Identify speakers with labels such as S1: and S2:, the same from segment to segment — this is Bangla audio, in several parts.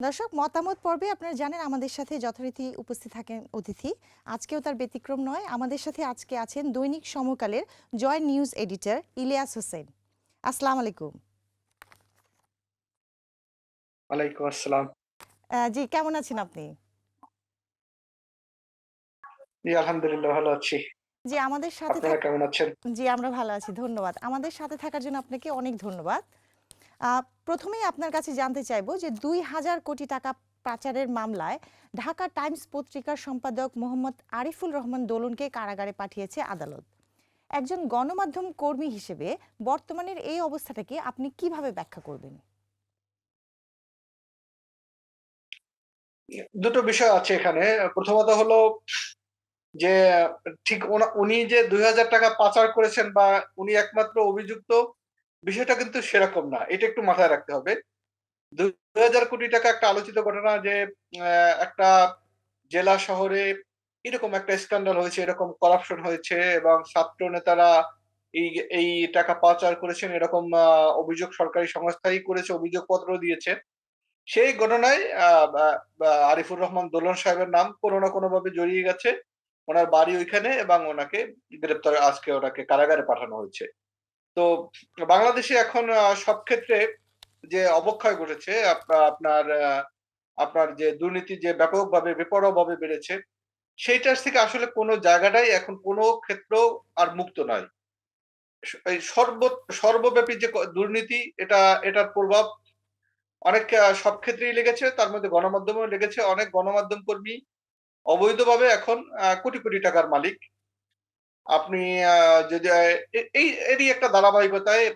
S1: দর্শক মতামত পর্বে আপনারা জানেন আমাদের সাথে যথারীতি উপস্থিত থাকেন অতিথি। আজকেও তার ব্যতিক্রম নয়। আমাদের সাথে আজকে আছেন দৈনিক সমকালের জয় নিউজ এডিটর ইলিয়াস হোসেন। আসসালামু আলাইকুম।
S2: ওয়ালাইকুম আসসালাম।
S1: জি কেমন আছেন আপনি?
S2: জি আলহামদুলিল্লাহ ভালো আছি।
S1: জি আমাদের সাথে
S2: কেমন আছেন?
S1: জি আমরা ভালো আছি ধন্যবাদ। আমাদের সাথে থাকার জন্য আপনাকে অনেক ধন্যবাদ। প্রথমেই আপনার কাছে জানতে চাইব যে দুই হাজার কোটি টাকা পাচারের মামলায় ঢাকা টাইমস পত্রিকার সম্পাদক মোহাম্মদ আরিফুল রহমান দোলনকে কারাগারে পাঠিয়েছে আদালত। একজন গণমাধ্যম কর্মী হিসেবে বর্তমানের এই অবস্থাটাকে আপনি কীভাবে ব্যাখ্যা করবেন?
S2: দুটো বিষয় আছে এখানে। প্রথমত হলো যে ঠিক উনি যে দুই হাজার টাকা পাচার করেছেন বা উনি একমাত্র অভিযুক্ত বিষয়টা কিন্তু সেরকম না। এটা একটু মাথায় রাখতে হবে। দুই হাজার কোটি টাকা একটা আলোচিত ঘটনা যে একটা জেলা শহরে এরকম একটা স্ক্যান্ডাল হয়েছে, এরকম করাপশন হয়েছে এবং ছাত্র নেতারা এই এই টাকা পাচার করেছেন, এরকম অভিযোগ সরকারি সংস্থাই করেছে, অভিযোগপত্র দিয়েছে। সেই ঘটনায় আরিফুর রহমান দোলন সাহেবের নাম কোনো না কোনো ভাবে জড়িয়ে গেছে। ওনার বাড়ি ওইখানে এবং ওনাকে গ্রেপ্তার, আজকে ওনাকে কারাগারে পাঠানো হয়েছে। তো বাংলাদেশে এখন সব ক্ষেত্রে যে অবক্ষয় ঘটেছে আপনার আপনার যে দুর্নীতি যে ব্যাপকভাবে, বেপরোয়াভাবে বেড়েছে, সেইটার থেকে আসলে কোনো জায়গাটাই এখন কোনো ক্ষেত্র আর মুক্ত নয়। সর্ব, সর্বব্যাপী যে দুর্নীতি, এটা, এটার প্রভাব অনেক সব ক্ষেত্রেই লেগেছে। তার মধ্যে গণমাধ্যমেও লেগেছে। অনেক গণমাধ্যম কর্মী অবৈধভাবে এখন কোটি কোটি টাকার মালিক। আপনি যদি এই, এরই একটা ধারাবাহিকতায়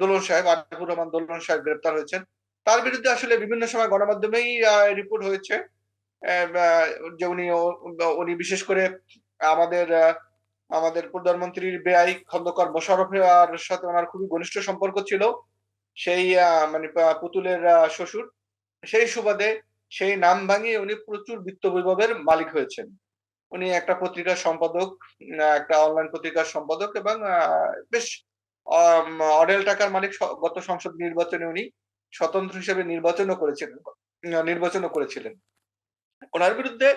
S2: দোলন সাহেব, আরিফুর রহমান দোলন সাহেব গ্রেপ্তার হয়েছেন। তার বিরুদ্ধে আসলে বিভিন্ন সময় গণমাধ্যমেই রিপোর্ট হয়েছে। যে উনি উনি বিশেষ করে আমাদের আমাদের প্রধানমন্ত্রীর বেআই খন্দকার মোশারফের সাথে ওনার খুবই ঘনিষ্ঠ সম্পর্ক ছিল। সেই মানে পুতুলের শ্বশুর। সেই সুবাদে সেই নাম ভাঙিয়ে উনি প্রচুর বিত্ত বৈভবের মালিক হয়েছেন। উনি একটা পত্রিকার সম্পাদক একটা অনলাইন পত্রিকার সম্পাদক এবং বেশ অডেল টাকার মালিক গত সংসদ নির্বাচনে উনি স্বতন্ত্র হিসেবে নির্বাচনও করেছিলেন নির্বাচনও করেছিলেন। ওনার বিরুদ্ধে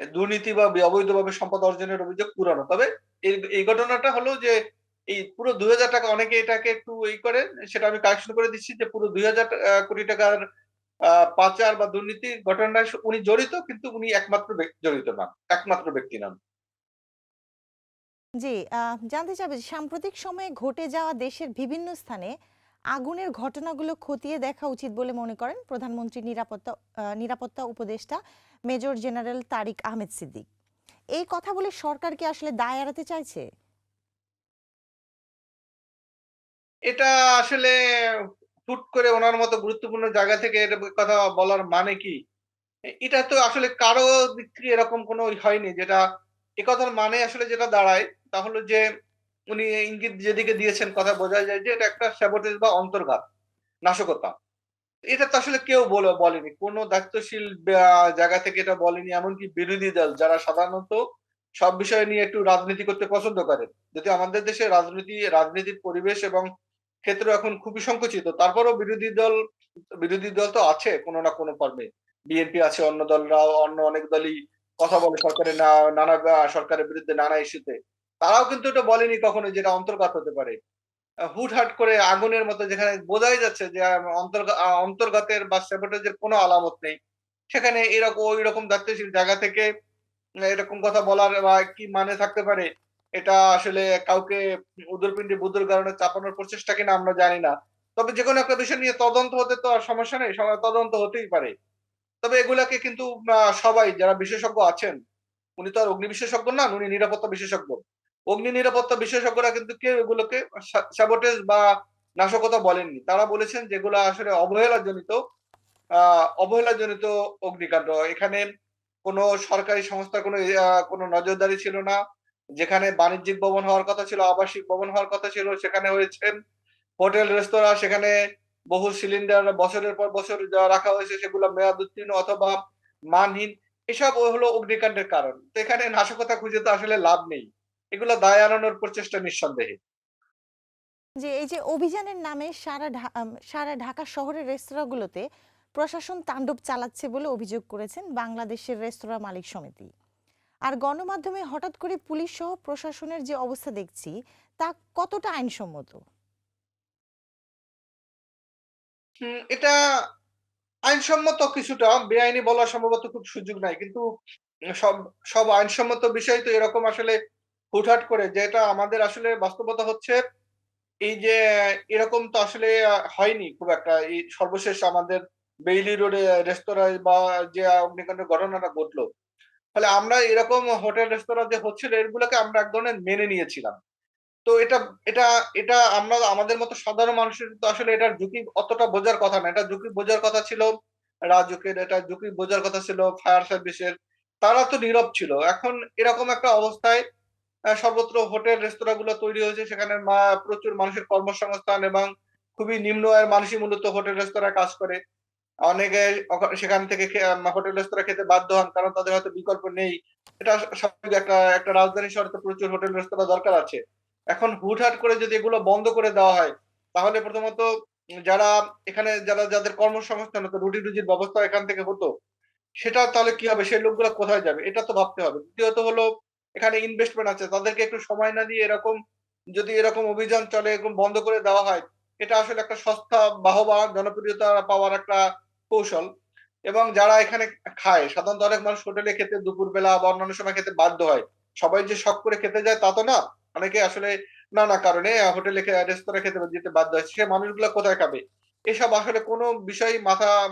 S2: দুর্নীতি বা অবৈধভাবে সম্পদ অর্জনের অভিযোগ পুরানো। তবে এই ঘটনাটা হলো যে, এই পুরো দুই হাজার টাকা, অনেকে এটাকে একটু এই করে সেটা আমি কালেকশন করে দিচ্ছি যে পুরো দুই হাজার কোটি টাকার পাচার বা দুর্নীতি ঘটনায় উনি জড়িত কিন্তু উনি একমাত্র জড়িত নন একমাত্র ব্যক্তি নন
S1: জি জানতে চাইবে যে সাম্প্রতিক সময়ে ঘটে যাওয়া দেশের বিভিন্ন স্থানে আগুনের ঘটনাগুলো খতিয়ে দেখা উচিত বলে মনে করেন প্রধানমন্ত্রী নিরাপত্তা নিরাপত্তা উপদেষ্টা মেজর জেনারেল তারিক আহমেদ সিদ্দিক। এই কথা বলে সরকার কি আসলে দায় এড়াতে চাইছে?
S2: এটা আসলে হুট করে ওনার মতো গুরুত্বপূর্ণ জায়গা থেকে এটা কথা বলার মানে কি? এটা তো আসলে কারও দিক থেকে এরকম কোনো হয়নি যেটা এ কথার মানে আসলে যেটা দাঁড়ায় তা হলো যে উনি ইঙ্গিত যেদিকে দিয়েছেন কথা বোঝা যায় যে এটা একটা স্যাবোটেজ বা অন্তর্ঘাত, নাশকতা। এটা তো আসলে কেউ বলে, বলেনি। কোনো দায়িত্বশীল জায়গা থেকে এটা বলেনি, এমনকি বিরোধী দল যারা সাধারণত সব বিষয় নিয়ে একটু রাজনীতি করতে পছন্দ করে, যদি আমাদের দেশে রাজনীতি, রাজনীতির পরিবেশ এবং ক্ষেত্র এখন খুবই সংকুচিত। তারপরও বিরোধী দল বিরোধী দল তো আছে কোনো না কোনো কর্মে বিএনপি আছে অন্য দলরাও, অন্য অনেক দলই কথা বলে সরকারের নানা সরকারের বিরুদ্ধে নানা ইস্যুতে। তারাও কিন্তু এটা বলেনি কখনো যেটা অন্তর্ঘাত হতে পারে। হুটহাট করে আগুনের মতো যেখানে বোঝাই যাচ্ছে যে অন্তর্ঘাতের বা স্যাবোটেজের কোনো আলামত নেই। সেখানে এরকম ওই রকম দায়িত্বশীল জায়গা থেকে, এরকম কথা বলার বা কি মানে থাকতে পারে এটা আসলে কাউকে উদরপিণ্ডি বুদ্ধর কারণে চাপানোর প্রচেষ্টা কিনা আমরা জানি না। তবে যে কোনো একটা বিষয় নিয়ে তদন্ত হতে তো আর সমস্যা নেই তদন্ত হতেই পারে। তবে এগুলাকে কিন্তু সবাই যারা বিশেষজ্ঞ আছেন, উনি তো আর অগ্নি বিশেষজ্ঞ না, উনি নিরাপত্তা বিশেষজ্ঞ। অগ্নি নিরাপত্তা বিশেষজ্ঞরা কিন্তু কেউ এগুলোকে স্যাবোটেজ বা নাশকতা বলেননি। তারা বলেছেন যেগুলো আসলে অবহেলাজনিত অবহেলাজনিত অগ্নিকাণ্ড। এখানে কোনো সরকারি সংস্থার কোনো কোনো নজরদারি ছিল না। যেখানে বাণিজ্যিক ভবন হওয়ার কথা ছিল, আবাসিক ভবন হওয়ার কথা ছিল, সেখানে হয়েছে হোটেল, রেস্তোরাঁ, সেখানে বহু সিলিন্ডার বছরের পর বছর রাখা হয়েছে সেগুলো মেয়াদ উত্তীর্ণ অথবা মানহীন। এসব হলো অগ্নিকাণ্ডের কারণ। তো এখানে নাশকতা খুঁজে তো আসলে লাভ নেই। এগুলো দায় এড়ানোর প্রচেষ্টা নিঃসন্দেহে।
S1: যে এই যে অভিযানের নামে সারা সারা ঢাকা শহরের রেস্তোরাঁগুলোতে প্রশাসন তাণ্ডব চালাচ্ছে বলে অভিযোগ করেছেন বাংলাদেশের রেস্তোরাঁ মালিক সমিতি। আর গণমাধ্যমে হঠাৎ করে পুলিশ সহ প্রশাসনের যে অবস্থা দেখছি, তা কতটা আইনসম্মত?
S2: এটা আইনসম্মত কিছুটা, বেআইনি বলা সম্ভবত খুব সুযোগ নাই। কিন্তু সব সব আইনসম্মত বিষয় তো এরকম আসলে হুটহাট করে, যেটা আমাদের আসলে বাস্তবতা হচ্ছে, এই যে এরকম তো আসলে হয়নি খুব একটা। এই সর্বশেষ আমাদের বেইলি রোডে রেস্তোরাঁয় বা যে অগ্নিকাণ্ডের ঘটনাটা ঘটলো ফলে আমরা এরকম হোটেল, রেস্তোরাঁ যে হচ্ছিল এগুলোকে আমরা এক ধরনের মেনে নিয়েছিলাম। তো এটা এটা এটা আমরা আমাদের মতো সাধারণ মানুষের তো আসলে এটার ঝুঁকি অতটা বোঝার কথা না। এটা ঝুঁকি বোঝার কথা ছিল রাজুকের, এটা ঝুঁকি বোঝার কথা ছিল ফায়ার সার্ভিসের। তারা তো নীরব ছিল। এখন এরকম একটা অবস্থায় সর্বত্র হোটেল রেস্তোরাঁ গুলো তৈরি হয়েছে। সেখানে প্রচুর মানুষের কর্মসংস্থান এবং খুবই নিম্ন আয়ের মানুষই মূলত হোটেল রেস্তোরাঁ কাজ করে। অনেকে সেখান থেকে হোটেল রেস্তোরাঁ খেতে বাধ্য হন, কারণ তাদের হয়তো বিকল্প নেই। এটা স্বাভাবিক একটা একটা রাজধানী শহরে তো প্রচুর হোটেল রেস্তোরাঁ দরকার আছে। এখন হুটহাট করে যদি এগুলো বন্ধ করে দেওয়া হয়, তাহলে প্রথমত যারা এখানে, যারা, যাদের কর্মসংস্থান হতো রুটি রুজির ব্যবস্থা এখান থেকে হতো, সেটা তাহলে কি হবে? সেই লোকগুলো কোথায় যাবে? এটা তো ভাবতে হবে। দ্বিতীয়ত হলো, এখানে ইনভেস্টমেন্ট আছে। তাদেরকে একটু সময় না দিয়ে এরকম, যদি এরকম অভিযান চলে, এরকম বন্ধ করে দেওয়া হয় এটা আসলে একটা সস্তা, বাহবা, জনপ্রিয়তা পাওয়ার একটা কৌশল। এবং যারা এখানে খায়, সাধারণত অনেক মানুষ হোটেলে খেতে দুপুরবেলা বা অন্যান্য সময় খেতে বাধ্য হয়। সবাই যে শখ করে খেতে যায় তা তো না। অনেকে আসলে নানা কারণে হোটেলে রেস্তোরাঁ খেতে যেতে বাধ্য হয়। সে মানুষগুলো কোথায় খাবে? এসব আসলে কোনো বিষয় মাথা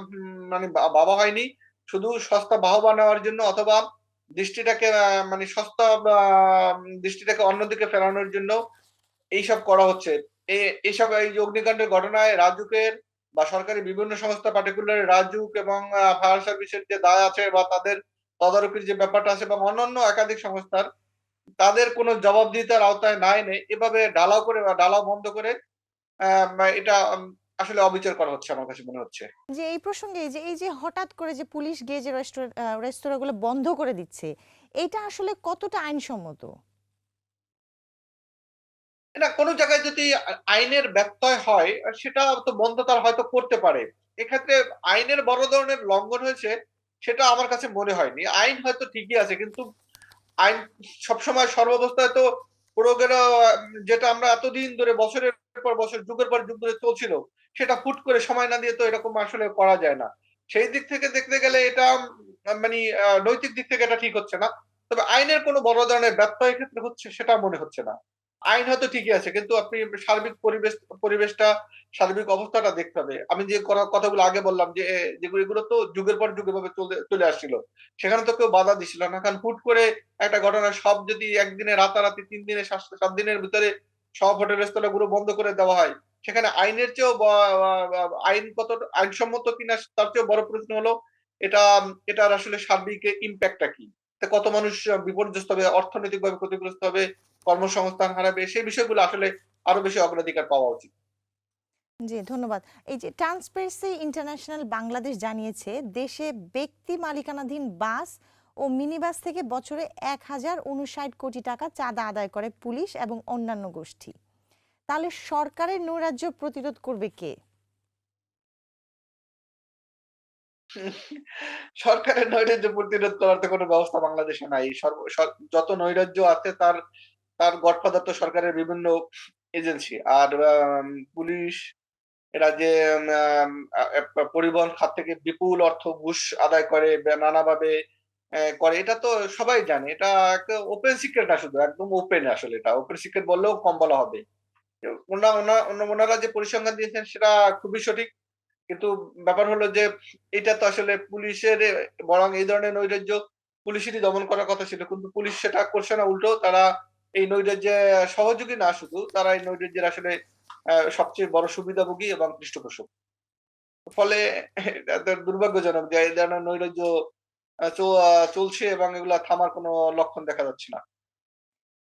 S2: মানে বা- ভাবা হয়নি। শুধু সস্তা বাহবা নেওয়ার জন্য অথবা দৃষ্টিটাকে মানে সস্তা দৃষ্টিটাকে অন্যদিকে ফেরানোর জন্য এইসব করা হচ্ছে। এইসব এই অগ্নিকাণ্ডের ঘটনায় রাজুকের বা সরকারি বিভিন্ন সংস্থা পার্টিকুলার রাজুক এবং ফায়ার সার্ভিসের যে দায় আছে বা তাদের তদারকির যে ব্যাপারটা আছে এবং অন্যান্য একাধিক সংস্থার, তাদের কোনো জবাবদিহিতার আওতায় না এনে এভাবে ঢালাও করে বা ঢালাও বন্ধ করে এটা আসলে অবিচার করা হচ্ছে আমার কাছে মনে হচ্ছে।
S1: যে এই প্রসঙ্গে যে, এই যে হঠাৎ করে যে পুলিশ গিয়ে যে রেস্তোরাঁগুলো বন্ধ করে দিচ্ছে, এটা আসলে কতটা আইনসম্মত?
S2: না, কোনো জায়গায় যদি আইনের ব্যত্যয় হয় সেটা তো বন্ধ তার হয়তো করতে পারে। এক্ষেত্রে আইনের বড় ধরনের লঙ্ঘন হয়েছে, সেটা আমার কাছে মনে হয়নি। আইন হয়তো ঠিকই আছে, কিন্তু আইন সবসময় সর্বাবস্থায় তো প্রয়োগের যেটা আমরা এতদিন ধরে বছরের পর বছর, যুগের পর যুগ ধরে চলছিল, সেটা ফুট করে সময় না দিয়ে তো এরকম আসলে করা যায় না। সেই দিক থেকে দেখতে গেলে এটা মানে নৈতিক দিক থেকে এটা ঠিক হচ্ছে না। তবে আইনের কোনো বড় ধরনের ব্যত্যয় ক্ষেত্রে হচ্ছে, সেটা মনে হচ্ছে না। আইন হয়তো ঠিকই আছে, কিন্তু আপনি সার্বিক পরিবেশ, পরিবেশটা, সার্বিক অবস্থাটা দেখতে হবে। আমি যে কথাগুলো আগে বললাম যে যেগুলো, এগুলো তো যুগের পর যুগ ভাবে চলে আসছিল। সেখানে তো কেউ বাধা দিছিল না, কারণ হুট করে একটা ঘটনা, সব যদি একদিনে রাতারাতি তিন দিনে, সাত দিনের ভিতরে সব হোটেল রেস্তোরাঁ গুলো বন্ধ করে দেওয়া হয়, সেখানে আইনের চেয়েও আইন কত, আইনসম্মত কিনা তার চেয়েও বড় প্রশ্ন হলো, এটা, এটার আসলে সার্বিক ইম্প্যাক্টটা কি? কত মানুষ বিপর্যস্ত হবে, অর্থনৈতিকভাবে ক্ষতিগ্রস্ত হবে কর্মসংস্থান হারাবে সেই বিষয়গুলো আসলে আরও বেশি অগ্রাধিকার পাওয়া উচিত।
S1: জি ধন্যবাদ। এই যে ট্রান্সপারেন্সি ইন্টারন্যাশনাল বাংলাদেশ জানিয়েছে দেশে ব্যক্তি মালিকানাধীন বাস ও মিনি বাস থেকে বছরে এক হাজার উনষাট কোটি টাকা চাঁদা আদায় করে পুলিশ এবং অন্যান্য গোষ্ঠী। তাহলে সরকারের নৈরাজ্য প্রতিরোধ করবে কে?
S2: সরকারের নৈরাজ্য প্রতিরোধ করার তো কোনো ব্যবস্থা বাংলাদেশে নাই। যত নৈরাজ্য আছে তার তার গডফাদার তো সরকারের বিভিন্ন এজেন্সি। আর পুলিশ এরা যে পরিবহন খাত থেকে বিপুল অর্থ ঘুষ আদায় করে নানাভাবে করে। এটা তো সবাই জানে। এটা একটা ওপেন সিক্রেট না শুধু, একদম ওপেন আসলে এটা। ওপেন সিক্রেট বললেও কম বলা হবে। ওনা ওনা, ওনা- ওনারা যে পরিসংখ্যান দিয়েছেন সেটা খুবই সঠিক। কিন্তু ব্যাপার হলো যে, এটা তো আসলে পুলিশের, বরং এই ধরনের নৈরাজ্য পুলিশেরই দমন করার কথা ছিল। কিন্তু পুলিশ সেটা করছে না, উল্টো তারা এই নৈরাজ্যে সহযোগী না শুধু তারা এই নৈরাজ্যের আসলে সবচেয়ে বড় সুবিধাভোগী এবং পৃষ্ঠপোষক। ফলে দুর্ভাগ্যজনক যে এই ধরনের নৈরাজ্য চলছে এবং এগুলা থামার কোনো লক্ষণ দেখা যাচ্ছে না।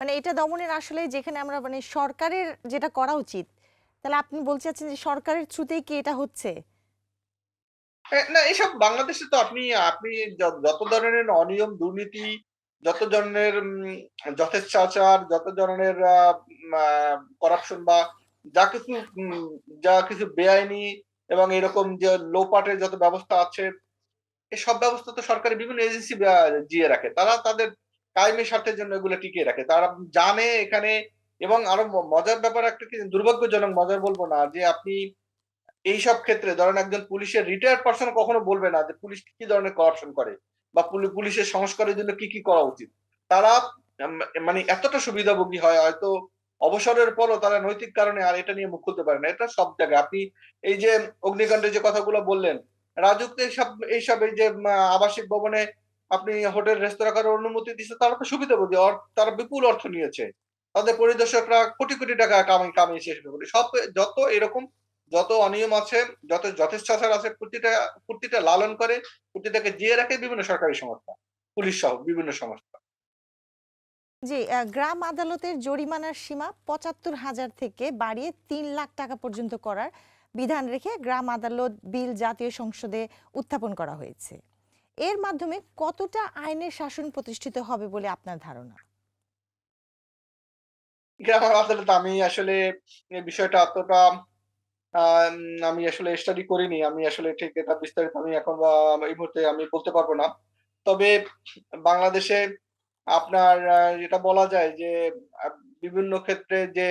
S1: মানে এটা দমনের আসলে যেখানে আমরা মানে সরকারের যেটা করা উচিত তাহলে আপনি বলতে চাচ্ছেন যে সরকারের থ্রুতেই কি এটা হচ্ছে?
S2: না এসব বাংলাদেশে তো আপনি আপনি যত ধরনের অনিয়ম দুর্নীতি যত ধরনের যথেচ্ছাচার যত ধরনের করাপশন বা যা কিছু যা কিছু বেআইনি এবং এরকম যে লো পার্টের যত ব্যবস্থা আছে এই সব ব্যবস্থা তো সরকারি বিভিন্ন এজেন্সি জিয়ে রাখে। তারা তাদের কায়েমি স্বার্থের জন্য এগুলো টিকিয়ে রাখে। তারা জানে এখানে এবং আরও মজার ব্যাপার একটা দুর্ভাগ্যজনক মজার বলব না যে আপনি এইসব ক্ষেত্রে ধরেন একজন পুলিশের রিটায়ার্ড পার্সন কখনো বলবে না যে পুলিশ কি ধরনের করাপশন করে। বা পুলি- পুলিশের সংস্কারের জন্য কি কি করা উচিত? তারা মানে এতটা সুবিধাভোগী হয়, হয়তো অবসরের পরও তারা নৈতিক কারণে আর এটা নিয়ে মুখ খুলতে পারে না। এটা সব জায়গায়। আপনি এই যে অগ্নিকাণ্ডের যে কথাগুলো বললেন রাজুকে এইসব এইসব এই যে আবাসিক ভবনে আপনি হোটেল, রেস্তোরাঁ করার অনুমতি দিচ্ছে তারা তো সুবিধাভোগী। তারা বিপুল অর্থ নিয়েছে। তাদের পরিদর্শকরা কোটি কোটি টাকা কামাই, কামিয়ে শেষ করে। সব, যত এরকম যত অনিয়ম আছে যত যথেচ্ছাচার আছে প্রতিটা প্রতিটা লালন করে প্রতিটাকে জিয়ে রাখে বিভিন্ন সরকারি সংস্থা পুলিশ সহ বিভিন্ন সংস্থা।
S1: জি গ্রাম আদালতের জরিমানার সীমা পঁচাত্তর হাজার থেকে বাড়িয়ে তিন লাখ টাকা পর্যন্ত করার বিধান রেখে গ্রাম আদালত বিল জাতীয় সংসদে উত্থাপন করা হয়েছে। এর মাধ্যমে কতটা আইনের শাসন প্রতিষ্ঠিত হবে বলে আপনার ধারণা?
S2: গ্রাম আদালত আমি আসলে বিষয়টা অতটা আমি আসলে স্টাডি করিনি, আমি আসলে ঠিক এটা বিস্তারিত আমি এখন বা এই মুহূর্তে আমি বলতে পারব না। তবে বাংলাদেশে আপনার যেটা বলা যায় যে বিভিন্ন ক্ষেত্রে যে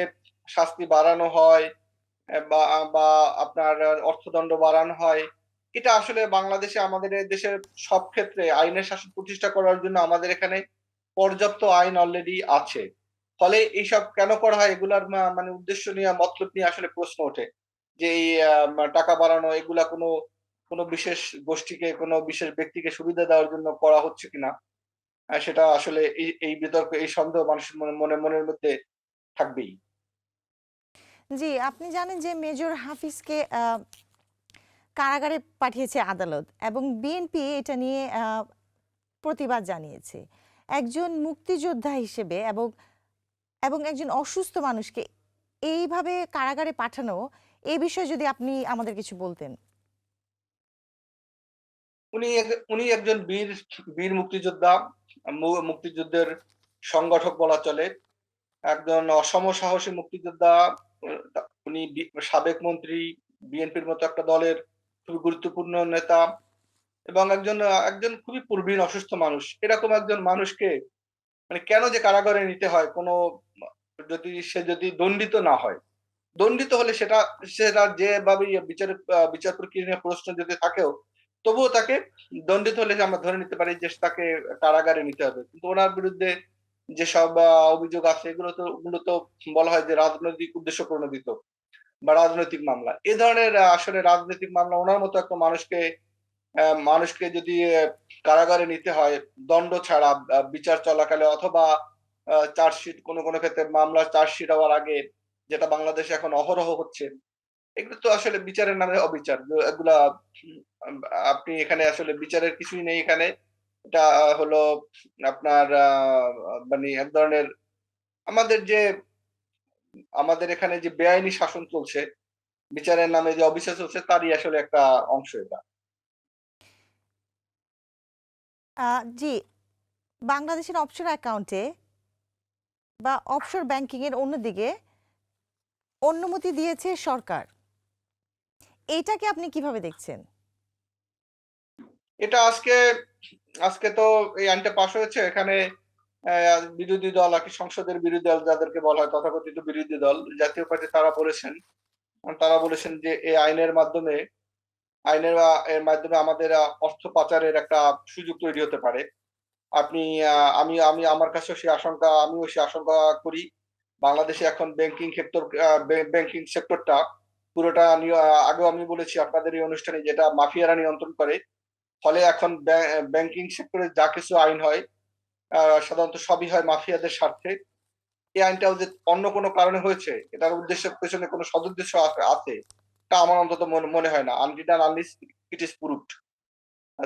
S2: শাস্তি বাড়ানো হয় বা বা আপনার অর্থদণ্ড বাড়ানো হয়, এটা আসলে বাংলাদেশে আমাদের দেশের সব ক্ষেত্রে আইনের শাসন প্রতিষ্ঠা করার জন্য আমাদের এখানে পর্যাপ্ত আইন অলরেডি আছে। ফলে এইসব কেন করা হয় এগুলার মানে উদ্দেশ্য নিয়ে মতলব নিয়ে আসলে প্রশ্ন ওঠে। যে টাকা বাড়ানো, এগুলা কোনো কোনো বিশেষ গোষ্ঠীকে, কোনো বিশেষ ব্যক্তিকে সুবিধা দেওয়ার জন্য করা হচ্ছে কিনা? সেটা আসলে এই বিতর্ক, এই সন্দেহ মানুষের মনে মনে, মনের মধ্যে থাকবেই।
S1: জি, আপনি জানেন যে মেজর হাফিজকে কারাগারে পাঠিয়েছে আদালত এবং বিএনপি এটা নিয়ে প্রতিবাদ জানিয়েছে। একজন মুক্তিযোদ্ধা হিসেবে এবং এবং একজন অসুস্থ মানুষকে এইভাবে কারাগারে পাঠানো এই বিষয়ে যদি আপনি আমাদের কিছু বলতেন।
S2: উনি উনি একজন বীর বীর মুক্তিযোদ্ধা মুক্তিযুদ্ধের সংগঠক বলা চলে। একজন অসম সাহসী মুক্তিযোদ্ধা, উনি সাবেক মন্ত্রী, বিএনপির মতো একটা দলের খুবই গুরুত্বপূর্ণ নেতা এবং একজন একজন খুবই প্রবীণ অসুস্থ মানুষ। এরকম একজন মানুষকে মানে কেন যে কারাগারে নিতে হয়, কোনো, যদি সে যদি দণ্ডিত না হয়? দণ্ডিত হলে সেটা সেটা যেভাবে বিচার বিচার প্রক্রিয়া প্রশ্ন যদি থাকেও, তবুও তাকে দণ্ডিত হলে আমরা ধরে নিতে পারি যে তাকে কারাগারে নিতে হবে। কিন্তু ওনার বিরুদ্ধে যেসব অভিযোগ আছে, এগুলো তো মূলত বলা হয় যে রাজনৈতিক উদ্দেশ্য প্রণোদিত বা রাজনৈতিক মামলা। এ ধরনের আসলে রাজনৈতিক মামলা ওনার মতো একটা মানুষকে মানুষকে যদি কারাগারে নিতে হয়, দণ্ড ছাড়া বিচার চলাকালে অথবা চার্জশিট কোনো কোনো ক্ষেত্রে মামলা চার্জশিট হওয়ার আগে যেটা বাংলাদেশে এখন অহরহ হচ্ছে, এগুলো তো আসলে বিচারের নামে অবিচার। এগুলা আপনি এখানে আসলে বিচারের কিছুই নেই এখানে। এটা হলো আপনার মানে এক ধরনের আমাদের যে, আমাদের এখানে যে বেআইনি শাসন চলছে, বিচারের নামে যে অবিচার চলছে তারই আসলে একটা অংশ এটা।
S1: জি, বাংলাদেশের অফশোর অ্যাকাউন্টে বা অফশোর ব্যাংকিং এর অন্যদিকে অনুমতি দিয়েছে সরকার। এটাকে আপনি কীভাবে দেখছেন?
S2: এটা আজকে আজকে তো এই আইনটা পাশ হয়েছে। এখানে বিরোধী দল আর কি সংসদের বিরোধী দল যাদেরকে বলা হয় তথাকথিত বিরোধী দল, জাতীয় পার্টি তারা বলেছেন। তারা বলেছেন যে এই আইনের মাধ্যমে, আইনের, এর মাধ্যমে আমাদের অর্থ পাচারের একটা সুযোগ তৈরি হতে পারে। আপনি আমি আমি আমার কাছেও সেই আশঙ্কা, আমিও সেই আশঙ্কা করি। বাংলাদেশে এখন ব্যাংকিং সেক্টর ব্যাংকিং সেক্টরটা পুরোটা আগেও আমি বলেছি আপনাদের এই অনুষ্ঠানে যেটা মাফিয়ারা নিয়ন্ত্রণ করে, ফলে এখন ব্যাংকিং সেক্টরে যা কিছু আইন হয় সাধারণত সবই হয় মাফিয়াদের স্বার্থে। এই আইনটাও যে অন্য কোনো কারণে হয়েছে, এটার উদ্দেশ্যের পেছনে কোনো সদুদ্দেশ্য আছে, তা আমার অন্তত মনে মনে হয় না। আনডিডান আনলিস ইট ইজ প্রুভড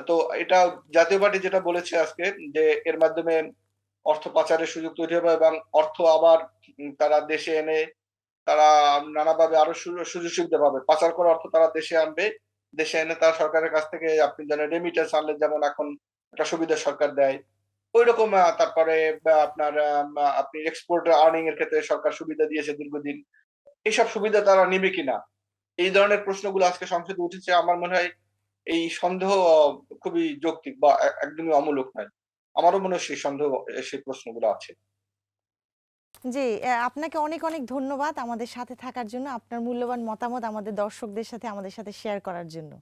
S2: তো এটা জাতীয় পার্টি যেটা বলেছে আজকে, যে এর মাধ্যমে অর্থ পাচারের সুযোগ তৈরি হবে এবং অর্থ আবার তারা দেশে এনে তারা নানাভাবে আরও সুযোগ সুবিধা পাবে। পাচার করা অর্থ তারা দেশে আনবে। দেশে এনে তারা সরকারের কাছ থেকে আপনি জানেন রেমিটেন্স আনলে যেমন এখন একটা সুবিধা সরকার দেয় ওই রকম তারপরে আপনার আপনি এক্সপোর্ট আর্নিং এর ক্ষেত্রে সরকার সুবিধা দিয়েছে দীর্ঘদিন। এইসব সুবিধা তারা নিবে কিনা? এই ধরনের প্রশ্নগুলো আজকে সংসদে উঠেছে। আমার মনে হয় এই সন্দেহ খুবই যৌক্তিক বা একদমই অমূলক নয়। আমারও মনে হয় সেই সন্দেহ সেই প্রশ্নগুলো আছে।
S1: জি আপনাকে অনেক অনেক ধন্যবাদ আমাদের সাথে থাকার জন্য আপনার মূল্যবান মতামত আমাদের দর্শকদের সাথে আমাদের সাথে শেয়ার করার জন্য।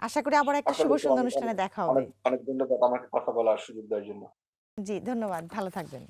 S1: আশা করি আবার একটা শুভ সুন্দর অনুষ্ঠানে দেখা হবে।
S2: অনেক অনেক ধন্যবাদ আমাকে কথা বলার সুযোগ দেওয়ার জন্য।
S1: জি ধন্যবাদ ভালো থাকবেন।